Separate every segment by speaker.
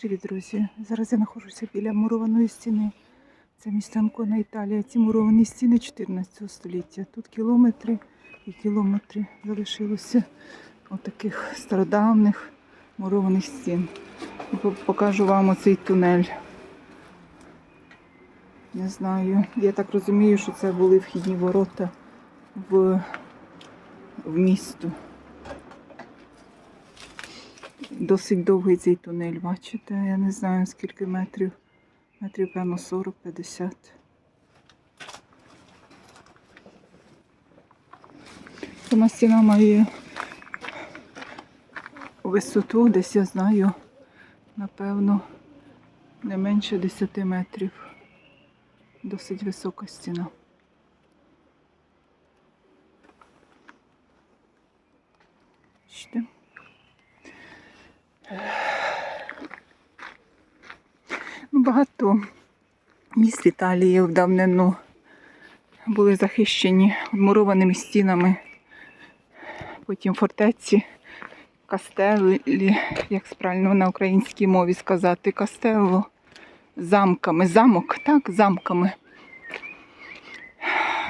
Speaker 1: Привіт, друзі! Зараз я знаходжуся біля мурованої стіни. Це місто Анкона, Італія. Ці муровані стіни 14 століття. Тут кілометри і кілометри залишилося отаких стародавних мурованих стін. Покажу вам оцей тунель. Не знаю. Я так розумію, що це були вхідні ворота в, в місто. Досить довгий цей тунель, бачите? Я не знаю скільки метрів. Метрів, певно, 40-50. Сама стіна має висоту, десь я знаю, напевно, не менше 10 метрів. Досить висока стіна. Бачите? Ну, Багато міст Італії в давнину були захищені мурованими стінами, потім фортеці, кастелі, як правильно на українській мові сказати, кастело, замками, замок, так, замками.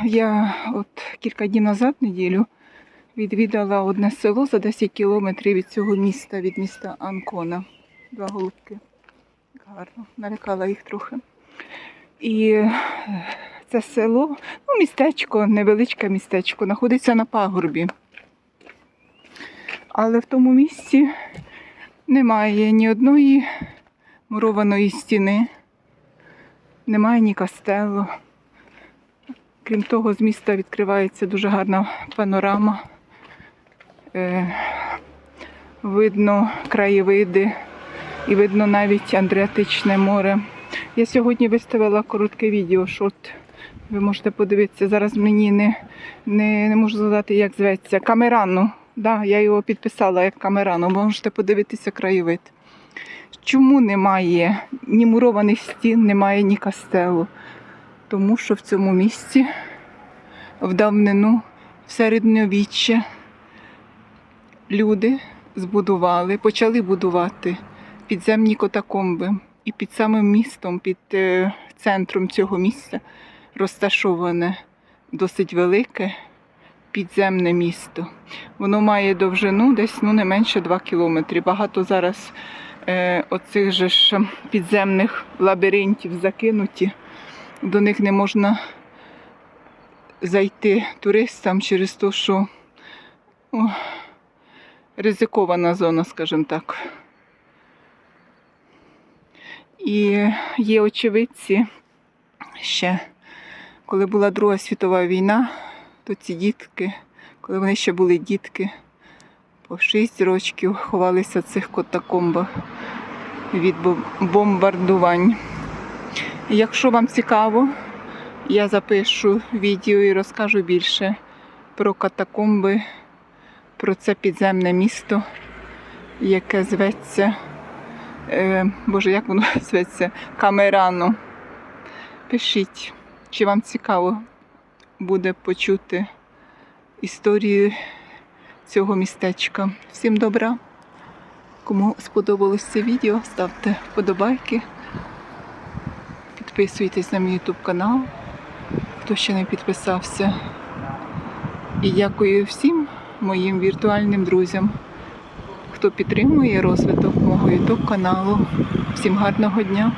Speaker 1: Я от кілька днів назад, неділю, відвідала одне село за 10 кілометрів від цього міста, від міста Анкона. Два голубки. Гарно, налякала їх трохи. І е, це село, ну, містечко, невеличке містечко, знаходиться на пагорбі. Але в тому місці немає ні одної мурованої стіни, немає ні кастелу. Крім того, з міста відкривається дуже гарна панорама. Е, видно краєвиди і видно навіть Андріатичне море. Я сьогодні виставила коротке відео, що от ви можете подивитися. Зараз мені не, не, не можу згадати, як зветься. Камерану. Да, я його підписала як камерану, можете подивитися краєвид. Чому немає ні мурованих стін, немає ні кастелу? Тому що в цьому місці в давнину, в середньовіччя люди збудували, почали будувати підземні катакомби. І під самим містом, під е, центром цього місця розташоване досить велике підземне місто. Воно має довжину десь ну, не менше 2 кілометри. Багато зараз е, оцих же ж підземних лабіринтів закинуті. До них не можна зайти туристам через те, що о, ризикована зона, скажімо так. І є очевидці ще, коли була Друга світова війна, то ці дітки, коли вони ще були дітки, по 6 років ховалися в цих катакомбах від бомбардувань. Якщо вам цікаво, я запишу відео і розкажу більше про катакомби, про це підземне місто, яке зветься. Е, Боже, як воно зветься? Камерано. Пишіть, чи вам цікаво буде почути історію цього містечка. Всім добра. Кому сподобалось це відео, ставте вподобайки. Підписуйтесь на мій YouTube канал, хто ще не підписався. І дякую всім моїм віртуальним друзям хто підтримує розвиток мого YouTube каналу. Всім гарного дня!